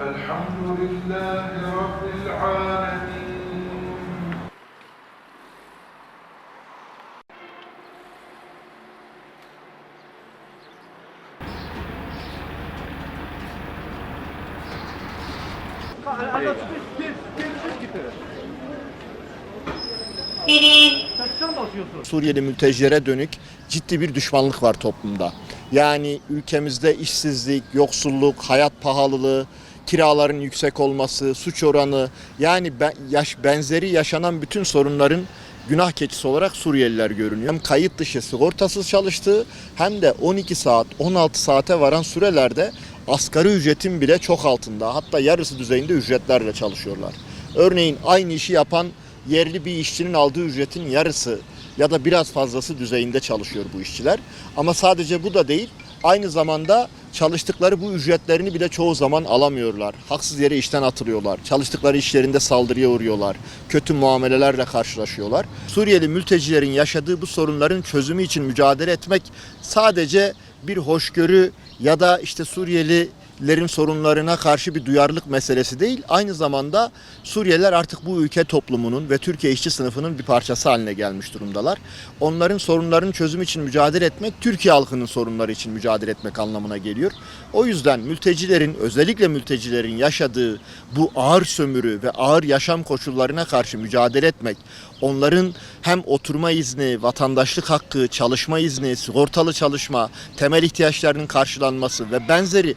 الحمد لله رب العالمين Suriyeli mültecilere dönük ciddi bir düşmanlık var toplumda. Yani ülkemizde işsizlik, yoksulluk, hayat pahalılığı, kiraların yüksek olması, suç oranı yani ben- yaş, benzeri yaşanan bütün sorunların günah keçisi olarak Suriyeliler görünüyor. Hem kayıt dışı sigortasız çalıştığı hem de 12 saat 16 saate varan sürelerde asgari ücretin bile çok altında hatta yarısı düzeyinde ücretlerle çalışıyorlar. Örneğin aynı işi yapan yerli bir işçinin aldığı ücretin yarısı ya da biraz fazlası düzeyinde çalışıyor bu işçiler. Ama sadece bu da değil, aynı zamanda çalıştıkları bu ücretlerini bile çoğu zaman alamıyorlar. Haksız yere işten atılıyorlar. Çalıştıkları işlerinde saldırıya uğruyorlar. Kötü muamelelerle karşılaşıyorlar. Suriyeli mültecilerin yaşadığı bu sorunların çözümü için mücadele etmek sadece bir hoşgörü ya da işte Suriyelilerin sorunlarına karşı bir duyarlılık meselesi değil. Aynı zamanda Suriyeliler artık bu ülke toplumunun ve Türkiye işçi sınıfının bir parçası haline gelmiş durumdalar. Onların sorunlarının çözümü için mücadele etmek, Türkiye halkının sorunları için mücadele etmek anlamına geliyor. O yüzden mültecilerin, özellikle mültecilerin yaşadığı bu ağır sömürü ve ağır yaşam koşullarına karşı mücadele etmek, onların hem oturma izni, vatandaşlık hakkı, çalışma izni, sigortalı çalışma, temel ihtiyaçlarının karşılanması ve benzeri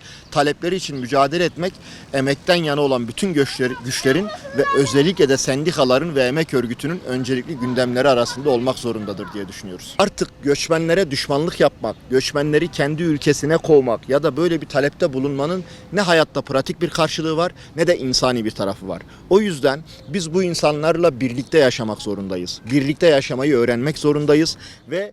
talepleri için mücadele etmek emekten yana olan bütün güçler- güçlerin ve özellikle de sendikaların ve emek örgütünün öncelikli gündemleri arasında olmak zorundadır diye düşünüyoruz. Artık göçmenlere düşmanlık yapmak, göçmenleri kendi ülkesine kovmak ya da böyle bir talepte bulunmanın ne hayatta pratik bir karşılığı var ne de insani bir tarafı var. O yüzden biz bu insanlarla birlikte yaşamak zorundayız. Birlikte yaşamayı öğrenmek zorundayız ve